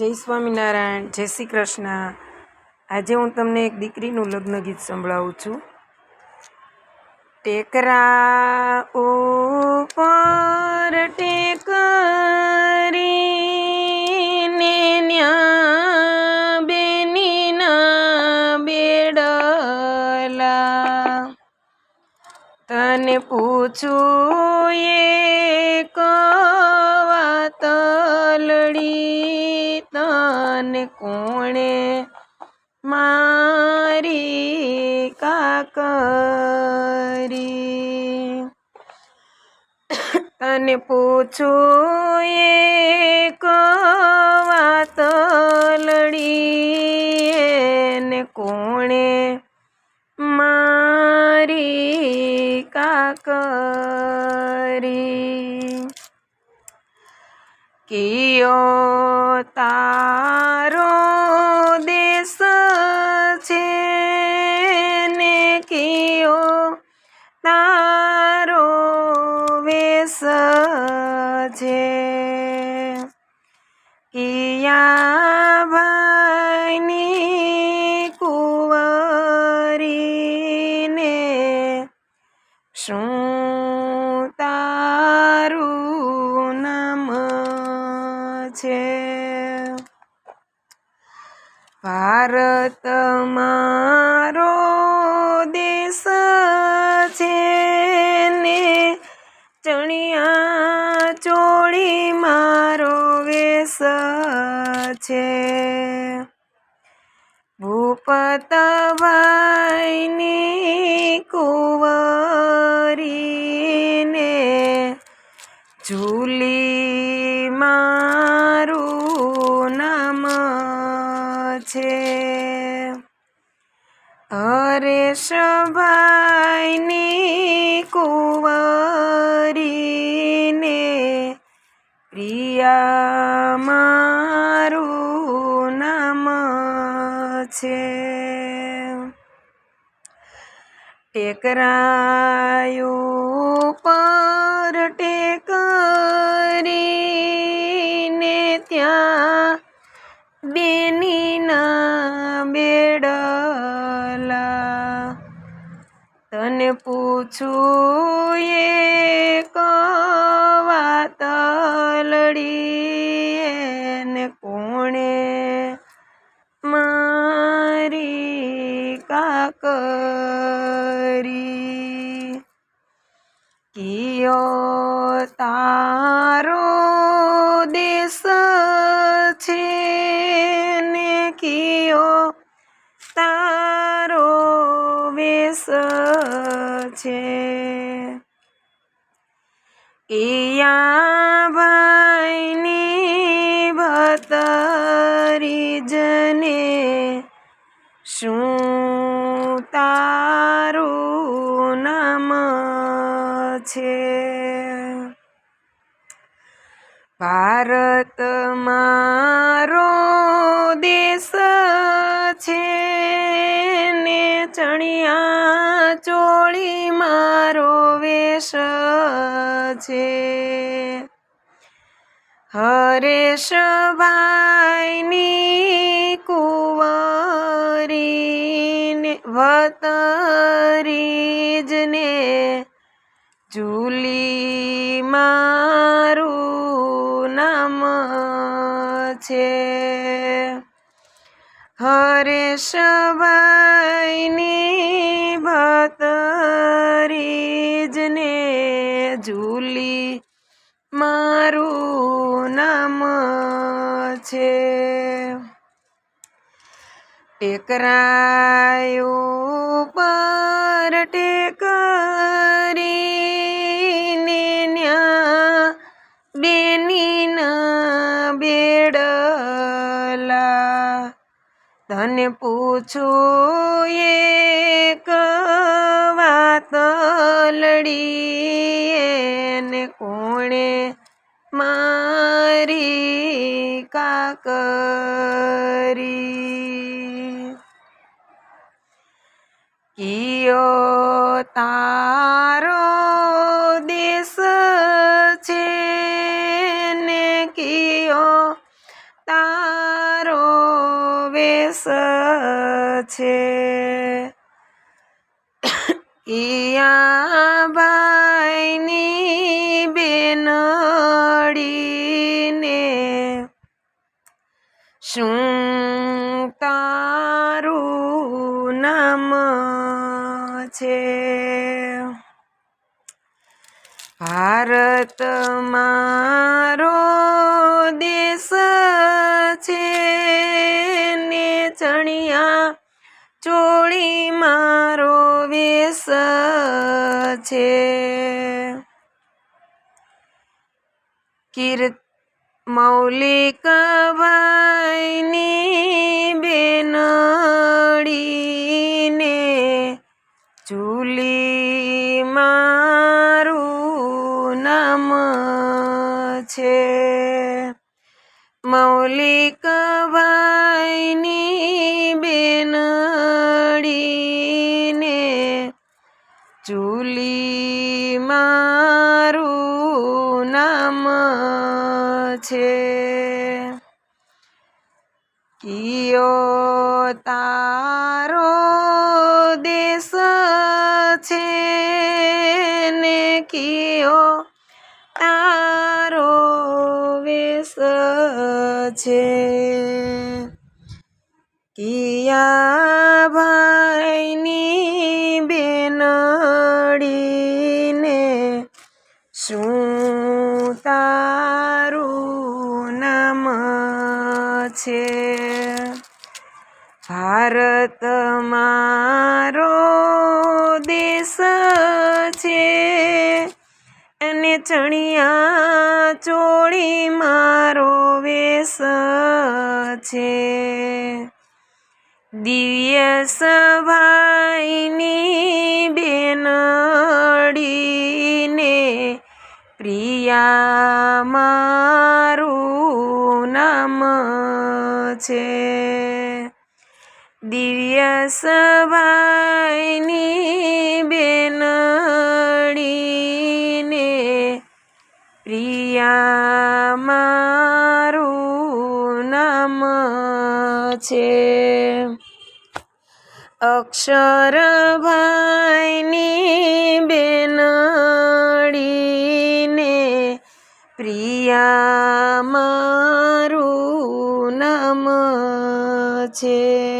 જય સ્વામિનારાયણ, જય શ્રી કૃષ્ણ. આજે હું તમને એક દીકરીનું લગ્ન ગીત સંભળાવું છું. ટેકરા ઉપર ટેકરીને ન્યા બેનીના બેડલા. તને પૂછું એક કોણે મારી કાકરી તને પૂછું એક વાત લડી એને કોણે કિયો તારો દેશ છે ને કિયો તારો વેશ છે. કિયા ભારત મારો દેશ છે ને ચણિયા ચોળી મારો વેશ છે. ભૂપત ભાઈની કુંવરીને ઝૂલી હરેશભાઈની કુંવરીને પ્રિયા મારું નામ છે ટેકરાયું પર પૂછું એક વાત લડી એને કોણે? મારી કાકરી કિયો તારો છે. ઈયા ભાઈની ભતરી જને શું તારું નામ છે? ભારત મારો દેશ છે. ચણિયા ચોળી મારો વેશ છે. હરેશભાઈની કુંવરીને વતરીજને જુલી મારું નામ છે. હરેશભાઈની ભતરીજને જુલી મારું નામ છે. ટેકરાયો પર ટેકરીને તને પૂછું એક વાત લડી એને કોણે મારી કાકરી કિયો તારો દેશ છે. ઈયા ભાઈની બેનડીને શું તારું નામ છે? ભારત મારો દેશ છે ને ચણિયા ચોળી મારો વેશ છે. કીર્ત મૌલિક ભાઈની બેનડીને ચૂલી મારું નામ છે. મૌલિક ભાઈની ચૂલી મારું નામ છે. કિયો તારો દેશ છે ને કિયો તારો વેશ છે. કિયા ભાઈની ભારત મારો દેશ છે. અને ચણિયા ચોળી મારો વેશ છે. દિવ્ય સભાઈની બેનડીને પ્રિયા મારું નામ છે. દિવ્ય સભાની બેનડીને પ્રિયા મારું નામ છે. અક્ષર ભાઈની બેનડીને પ્રિયા મારું નામ છે.